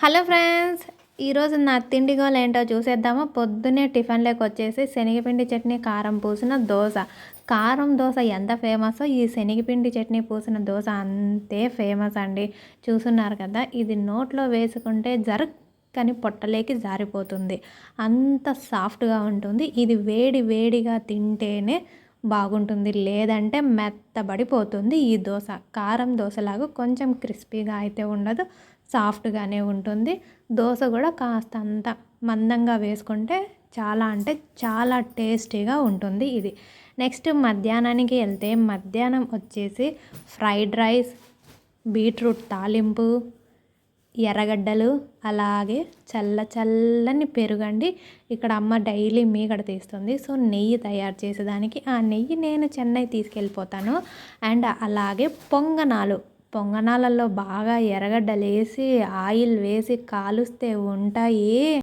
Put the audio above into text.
Hello friends ఈరోజు నా తిండి గోలు ఏంటో చూసేద్దామా. పొద్దున్నే టిఫిన్లోకి వచ్చేసి శనగపిండి చట్నీ కారం పూసిన దోశ. కారం దోశ ఎంత ఫేమస్ ఈ శనగపిండి చట్నీ పూసిన దోశ అంతే ఫేమస్ అండి. చూస్తున్నారు కదా ఇది నోట్లో వేసుకుంటే జరక్ కానీ పొట్టలేకి జారిపోతుంది. అంత సాఫ్ట్గా ఉంటుంది. ఇది వేడి వేడిగా తింటేనే బాగుంటుంది. లేదంటే మెత్తబడిపోతుంది ఈ దోశ. కారం దోశలాగా కొంచెం క్రిస్పీగా అయితే ఉండదు. సాఫ్ట్గానే ఉంటుంది. దోశ కూడా కాస్త అంత మందంగా వేసుకుంటే చాలా అంటే చాలా టేస్టీగా ఉంటుంది ఇది. నెక్స్ట్ మధ్యాహ్నానికి వెళ్తే మధ్యాహ్నం వచ్చేసి ఫ్రైడ్ రైస్ బీట్రూట్ తాలింపు ఎర్రగడ్డలు అలాగే చల్ల చల్లని పెరుగండి ఇక్కడ అమ్మ డైలీ మీగడ తీస్తుంది. సో నెయ్యి తయారు చేసేదానికి. ఆ నెయ్యి నేను చెన్నై తీసుకెళ్ళిపోతాను. అండ్ అలాగే పొంగనాలు. పొంగనాలలో బాగా ఎర్రగడ్డలు వేసి ఆయిల్ వేసి కాలుస్తే ఉంటాయి.